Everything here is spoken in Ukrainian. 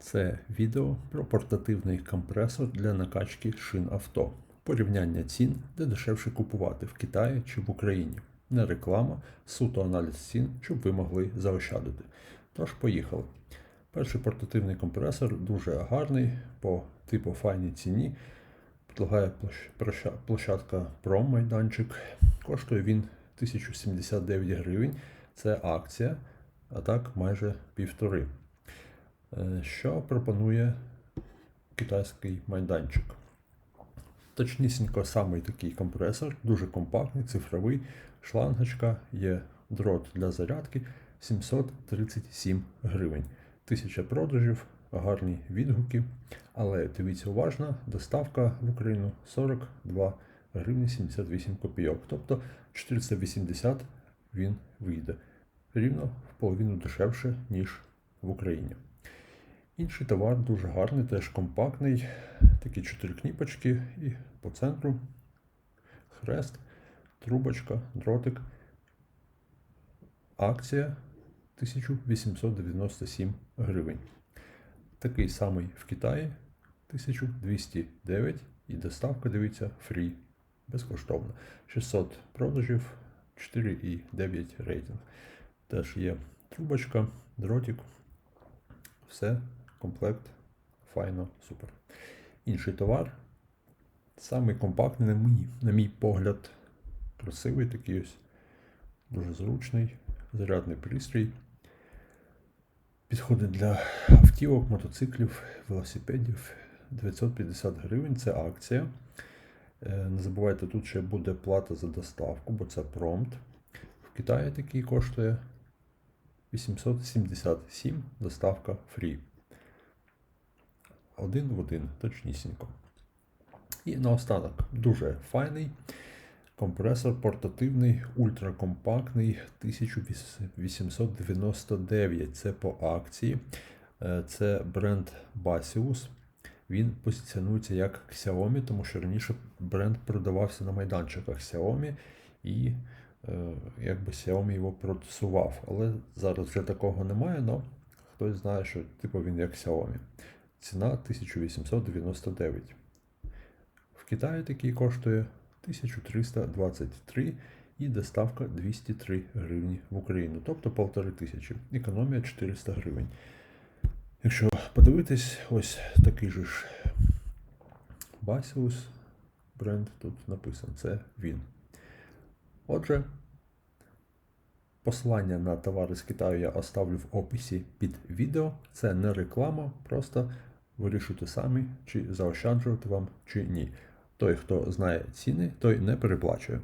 Це відео про портативний компресор для накачки шин авто. Порівняння цін, де дешевше купувати в Китаї чи в Україні. Не реклама, суто аналіз цін, щоб ви могли заощадити. Тож, поїхали. Перший портативний компресор дуже гарний по типу файній ціні. Проща- площадка Prom майданчик. Коштує він 1079 гривень. Це акція, а так майже півтори. Е, Що пропонує китайський майданчик? Точнісінько самий такий компресор, дуже компактний, цифровий, шлангочка, є дрот для зарядки 737 гривень. Тисяча продажів, гарні відгуки. Але дивіться уважно, доставка в Україну 42 гривні 78 копійок. Тобто 480 він вийде. Рівно в половину дешевше, ніж в Україні. Інший товар дуже гарний, теж компактний. Такі чотири кніпочки і по центру хрест, трубочка, дротик. Акція 1897 гривень. Такий самий в Китаї 1209 і доставка, дивіться, фрі, безкоштовно. 600 продажів, 4,9 рейтинг. Теж є трубочка, дротик. Все, комплект, файно, супер. Інший товар. Самий компактний, на мій, на мій погляд, красивий такий ось, дуже зручний, зарядний пристрій. Підходить для автівок, мотоциклів, велосипедів. 950 гривень це акція. Е, Не забувайте, тут ще буде плата за доставку, бо це промпт. В Китаї такий коштує 877 доставка фрі. Один в один, точнісінько. І наостанок дуже файний компресор портативний, ультракомпактний 1899. Це по акції. Е, Це бренд Basius. Він позиціонується як Xiaomi, тому що раніше бренд продавався на майданчиках Xiaomi і е, якби Xiaomi його просував. Але зараз вже такого немає, але хтось знає, що типу він як Xiaomi. Ціна 1899. В Китаї такий коштує 1323 і доставка 203 гривні в Україну, тобто 1500. Економія 400 гривень. Якщо подивитись, ось такий же ж Basius бренд тут написано, це він. Отже, посилання на товари з Китаю я оставлю в описі під відео. Це не реклама, просто вирішуйте самі, чи заощаджувати вам, чи ні. Той, хто знає ціни, той не переплачує.